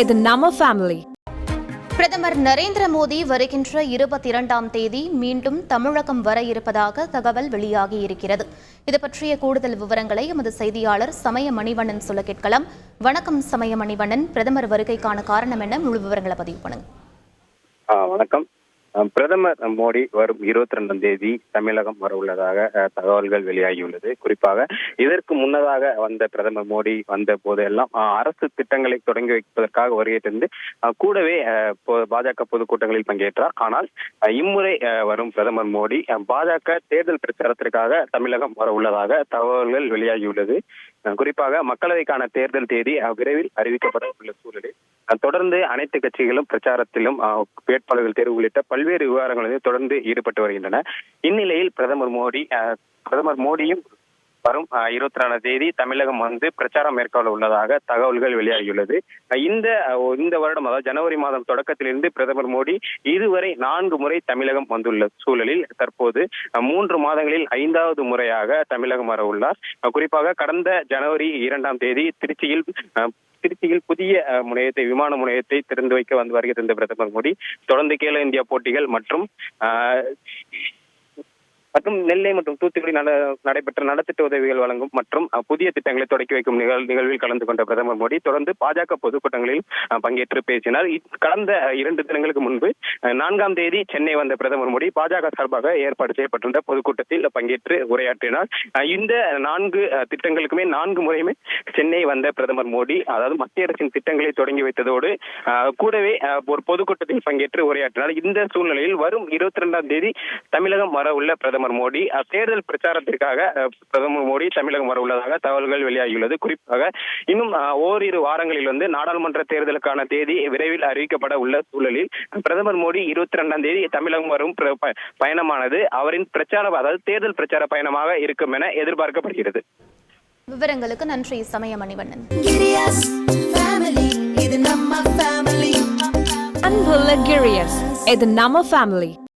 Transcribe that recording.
இது நம்ம ஃபேமிலி பிரதமர் நரேந்திர மோடி வருகின்ற இருபத்தி இரண்டாம் தேதி மீண்டும் தமிழகம் வர இருப்பதாக தகவல் வெளியாகி இருக்கிறது. இது பற்றிய கூடுதல் விவரங்களை எமது செய்தியாளர் சமய மணிவண்ணன் சொல்ல கேட்கலாம். வணக்கம் சமய மணிவண்ணன் பிரதமர் வருகைக்கான காரணம் என்ன? முழு விவரங்களை பதிவு பண்ணுங்க. வணக்கம். பிரதமர் மோடி வரும் இருபத்தி ரெண்டாம் தேதி தமிழகம் வர உள்ளதாக தகவல்கள் வெளியாகியுள்ளது. குறிப்பாக இதற்கு முன்னதாக வந்த பிரதமர் மோடி வந்த போதெல்லாம் அரசு திட்டங்களை தொடங்கி வைப்பதற்காக வருகை கூடவே பாஜக பொதுக்கூட்டங்களில் பங்கேற்றார். ஆனால் இம்முறை வரும் பிரதமர் மோடி பாஜக தேர்தல் பிரச்சாரத்திற்காக தமிழகம் வர உள்ளதாக தகவல்கள் வெளியாகியுள்ளது. குறிப்பாக மக்களவைக்கான தேர்தல் தேதி விரைவில் அறிவிக்கப்பட உள்ள சூழலில் தொடர்ந்து அனைத்து கட்சிகளும் பிரச்சாரத்திலும் வேட்பாளர்கள் தேர்வு உள்ளிட்ட பல்வேறு விவகாரங்களிலும் தொடர்ந்து ஈடுபட்டு வருகின்றன. இந்நிலையில் பிரதமர் மோடி அஹ், பிரதமர் மோடியும் வரும் இருபத்தி நாலாம் தேதி தமிழகம் வந்து பிரச்சாரம் மேற்கொள்ள உள்ளதாக தகவல்கள் வெளியாகியுள்ளது. இந்த இந்த வருடம் அதாவது ஜனவரி மாதம் தொடக்கத்திலிருந்து பிரதமர் மோடி இதுவரை நான்கு முறை தமிழகம் வந்துள்ள சூழலில் தற்போது மூன்று மாதங்களில் ஐந்தாவது முறையாக தமிழகம் வர உள்ளார். குறிப்பாக கடந்த ஜனவரி இரண்டாம் தேதி திருச்சியில் திருச்சியில் புதிய முனையத்தை விமான முனையத்தை திறந்து வைக்க வந்து வருகிறது பிரதமர் மோடி. தொடர்ந்து கேலோ இந்தியா போட்டிகள் மற்றும் ஆஹ் மற்றும் நெல்லை மற்றும் தூத்துக்குடி நடைபெற்ற நலத்திட்ட உதவிகள் வழங்கும் மற்றும் புதிய திட்டங்களை தொடக்கி வைக்கும் நிகழ்வில் கலந்து கொண்ட பிரதமர் மோடி தொடர்ந்து பாஜக பொதுக்கூட்டங்களில் பங்கேற்று பேசினார். கடந்த இரண்டு தினங்களுக்கு முன்பு நான்காம் தேதி சென்னை வந்த பிரதமர் மோடி பாஜக சார்பாக ஏற்பாடு செய்யப்பட்டிருந்த பொதுக்கூட்டத்தில் பங்கேற்று உரையாற்றினார். இந்த நான்கு திட்டங்களுக்குமே நான்கு முறையுமே சென்னை வந்த பிரதமர் மோடி அதாவது மத்திய அரசின் திட்டங்களை தொடங்கி வைத்ததோடு கூடவே ஒரு பொதுக்கூட்டத்தில் பங்கேற்று உரையாற்றினார். இந்த சூழ்நிலையில் வரும் இருபத்தி இரண்டாம் தேதி தமிழகம் வர உள்ள பிரதமர் மோடி. அஹ், தேர்தல் பிரச்சாரத்திற்காக பிரதமர் மோடி தமிழகம் வர உள்ளதாக தகவல்கள் வெளியாகியுள்ளது. குறிப்பாக இன்னும் ஓரிரு வாரங்களில் வந்து நாடாளுமன்ற தேர்தலுக்கான தேதி விரைவில் அறிவிக்கப்பட உள்ள சூழலில் பிரதமர் மோடி இருபத்தி ரெண்டாம் தேதி தமிழகம் வரும் பயணமானது அவரின் பிரச்சார அதாவது தேர்தல் பிரச்சார பயணமாக இருக்கும் என எதிர்பார்க்கப்படுகிறது. விவரங்களுக்கு நன்றி சமய மணிவண்ணன். அன்புள்ள கிரியஸ் இது நம்ம ஃபேமிலி